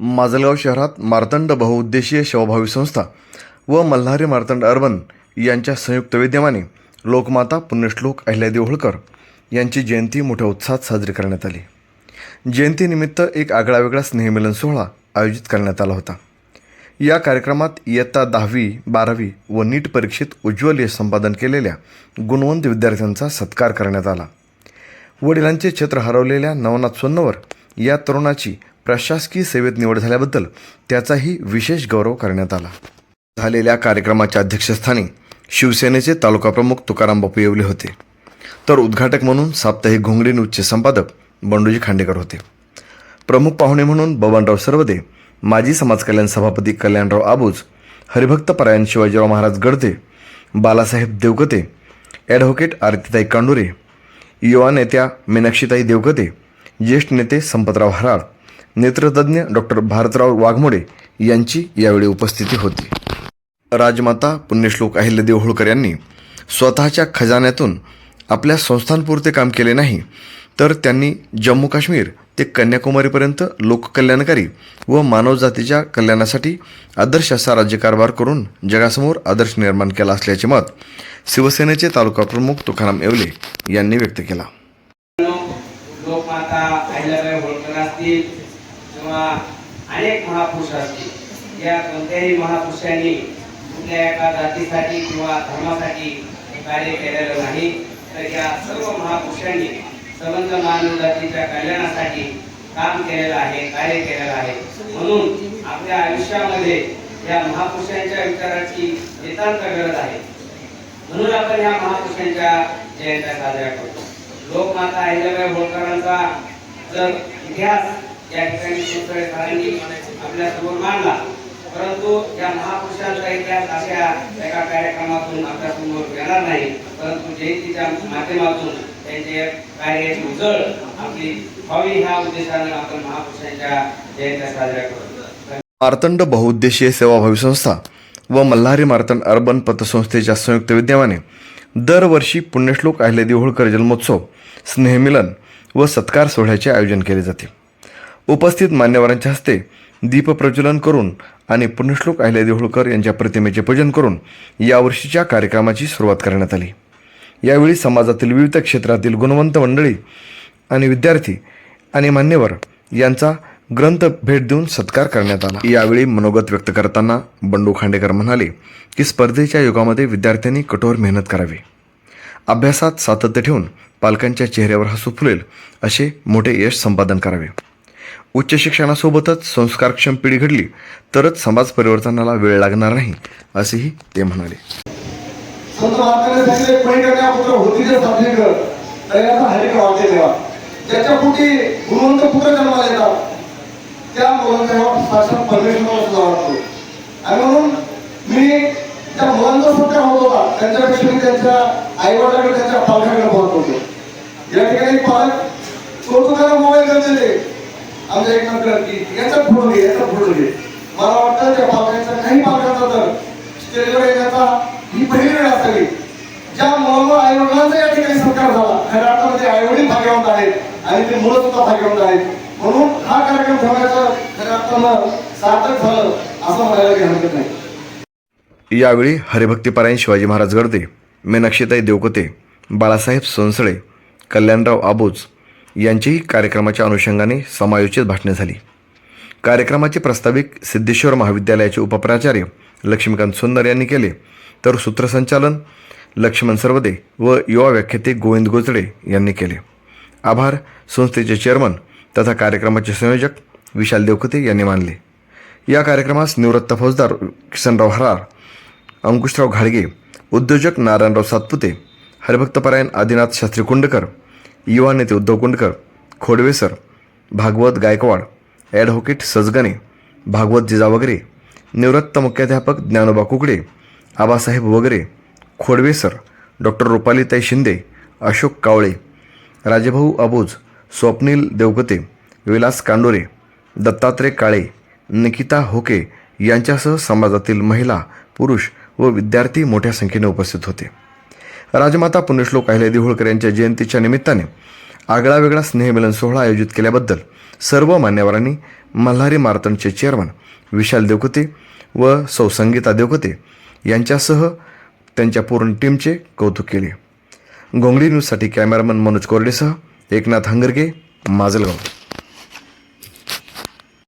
माजलगाव शहरात मार्तंड बहुउद्देशीय सेवाभावी संस्था व मल्हारी मार्तंड अर्बन यांच्या संयुक्त विद्यमाने लोकमाता पुण्यश्लोक अहिल्यादेवी होळकर यांची जयंती मोठ्या उत्साहात साजरी करण्यात आली. जयंतीनिमित्त एक आगळावेगळा स्नेहमिलन सोहळा आयोजित करण्यात आला होता. या कार्यक्रमात इयत्ता दहावी बारावी व नीट परीक्षेत उज्ज्वल यश संपादन केलेल्या गुणवंत विद्यार्थ्यांचा सत्कार करण्यात आला. वडिलांचे छत्र हरवलेल्या नवनाथ सोन्नवर या तरुणाची प्रशासकीय सेवेत निवड झाल्याबद्दल त्याचाही विशेष गौरव करण्यात आला. झालेल्या कार्यक्रमाच्या अध्यक्षस्थानी शिवसेनेचे तालुकाप्रमुख तुकाराम बापू येवले होते. तर उद्घाटक म्हणून साप्ताहिक घोंगडी न्यूजचे संपादक बंडूजी खांडेकर होते. प्रमुख पाहुणे म्हणून बबनराव सर्वदे माजी समाज कल्याण सभापती कल्याणराव आबूज हरिभक्त परायण शिवाजीराव महाराज गडदे बालासाहेब देवकते ॲडव्होकेट आरतीताई कांडुरे युवा नेत्या मीनाक्षीताई देवकते ज्येष्ठ नेते संपतराव हराळ नेत्रतज्ज्ञ डॉक्टर भारतराव वाघमोडे यांची यावेळी उपस्थिती होती. राजमाता पुण्यश्लोक अहिल्यादेव होळकर यांनी स्वतःच्या खजान्यातून आपल्या संस्थांपुरते काम केले नाही तर त्यांनी जम्मू काश्मीर ते कन्याकुमारीपर्यंत लोककल्याणकारी व मानवजातीच्या कल्याणासाठी आदर्श असा राज्यकारभार करून जगासमोर आदर्श निर्माण केला असल्याचे मत शिवसेनेचे तालुका प्रमुख तुकाराम येवले यांनी व्यक्त केला. लोकमाता अहिल्याबाई होळकर असतील किंवा अनेक महापुरुष असतील. या कोणत्याही महापुरुषांनी कुठल्या एका जातीसाठी किंवा धर्मासाठी कार्य केलेलं नाही. तर या सर्व महापुरुषांनी संबंध मानव जातीच्या कल्याणासाठी काम केलेलं आहे कार्य केलेलं आहे. म्हणून आपल्या आयुष्यामध्ये या महापुरुषांच्या विचाराची नितांत गरज आहे. म्हणून आपण या महापुरुषांच्या जयंत्या साजऱ्या करतो. लोकमाता अहिल्याबाई होळकरांचा जर इतिहास या ठिकाणी सुसळे सरांनी आपल्यासमोर मांडला. परंतु या महापुरुषांचा इतिहास अशा एका कार्यक्रमातून आपल्यासमोर येणार नाही. परंतु जयंतीच्या माध्यमातून त्यांचे कार्याची उजळ आपली व्हावी ह्या उद्देशाने आपण महापुरुषांच्या जयंत्या साजऱ्या करतो. मार्तंड बहुउद्देशीय सेवाभावी संस्था व मल्हारी मार्तंड अर्बन पतसंस्थेच्या संयुक्त विद्यमाने दरवर्षी पुण्यश्लोक अहिल्यादेवी होळकर जन्मोत्सव स्नेहमिलन व सत्कार सोहळ्याचे आयोजन केले जाते. उपस्थित मान्यवरांच्या हस्ते दीपप्रज्वलन करून आणि पुण्यश्लोक अहिल्या होळकर यांच्या प्रतिमेचे पूजन करून यावर्षीच्या कार्यक्रमाची सुरुवात करण्यात आली. यावेळी समाजातील विविध क्षेत्रातील गुणवंत मंडळी आणि विद्यार्थी आणि मान्यवर यांचा ग्रंथ भेट देऊन सत्कार करण्यात आला. यावेळी मनोगत व्यक्त करताना बंडू खांडेकर म्हणाले की स्पर्धेच्या युगामध्ये विद्यार्थ्यांनी कठोर मेहनत करावी. अभ्यासात सातत्य ठेवून पालकांच्या चेहऱ्यावर हसू फुलेल असे मोठे यश संपादन करावे. उच्च शिक्षणासोबतच संस्कारक्षम पिढी घडली तरच समाज परिवर्तनाला वेळ लागणार नाही असेही ते म्हणाले. संत महात्म्याने सांगितले कोणी पुत्र होती जर साधने हरिक वावते देवा ज्याच्या पोटी गुणवंत पुत्र जन्माला येतात. त्या मुलांचा शासन परमेश्वराला सुद्धा वाटतो आणि म्हणून मी त्या मुलांचा सत्कार होत होता. त्यांच्यापेक्षा मी त्यांच्या आईवडिलांकडे त्यांच्या पालकाकडे पाहत होतो. या ठिकाणी पालक कौतुकाला आमच्या एक नंतर की याचा फोटो घे याचा फोटो घे मला वाटतं त्या पालकांचा काही पालकांचा तर स्टेजवर येण्याचा ही पहिली वेळ असावी. ज्या मुलांवर आईवडिलांचा या ठिकाणी सत्कार झाला खऱ्या अर्थामध्ये आईवडील भाग्यवंत आहेत आणि ते मुलं सुद्धा भाग्यवंत आहेत. म्हणून हा कार्यक्रम ठेवण्याचं खऱ्या अर्थानं सार्थक झालं असं म्हणायला काही हरकत नाही. यावेळी हरिभक्तीपरायण शिवाजी महाराज गर्दे मीनाक्षीताई देवकते बाळासाहेब सोनसळे कल्याणराव आबोज यांचीही कार्यक्रमाच्या अनुषंगाने समायोजित भाषणे झाली. कार्यक्रमाचे प्रस्ताविक सिद्धेश्वर महाविद्यालयाचे उपप्राचार्य लक्ष्मीकांत सुंदर यांनी केले. तर सूत्रसंचालन लक्ष्मण सर्वदे व युवा व्याख्याते गोविंद गोचडे यांनी केले. आभार. संस्थेचे चेअरमन तथा कार्यक्रमाचे संयोजक विशाल देवकते यांनी मानले. या कार्यक्रमास निवृत्त फौजदार किसनराव हरार अंकुशराव घाडगे उद्योजक नारायणराव सातपुते हरिभक्तपरायण आदिनाथ शास्त्री कुंडकर युवा नेते उद्धव कुंडकर खोडवे सर भागवत गायकवाड ॲडव्होकेट सजगणे भागवत जिजा वगैरे निवृत्त मुख्याध्यापक ज्ञानोबा कुकडे आबासाहेब वगैरे खोडवे सर डॉक्टर रुपालीताई शिंदे अशोक कावळे राजेभाऊ अबोज स्वप्नील देवगते विलास कांडोरे दत्तात्रय काळे निकिता होके यांच्यासह समाजातील महिला पुरुष व विद्यार्थी मोठ्या संख्येने उपस्थित होते. राजमाता पुण्यश्लोक अहिल्यादेवी होळकर यांच्या जयंतीच्या निमित्ताने आगळा वेगळा स्नेहमिलन सोहळा आयोजित केल्याबद्दल सर्व मान्यवरांनी मल्हारी मार्तंडचे चेअरमन विशाल देवकते व सौ संगीता देवकते यांच्यासह त्यांच्या पूर्ण टीमचे कौतुक केले. गोंगडी न्यूजसाठी कॅमेरामन मनोज कोरडेसह एकनाथ हंगरगे माजलगाव.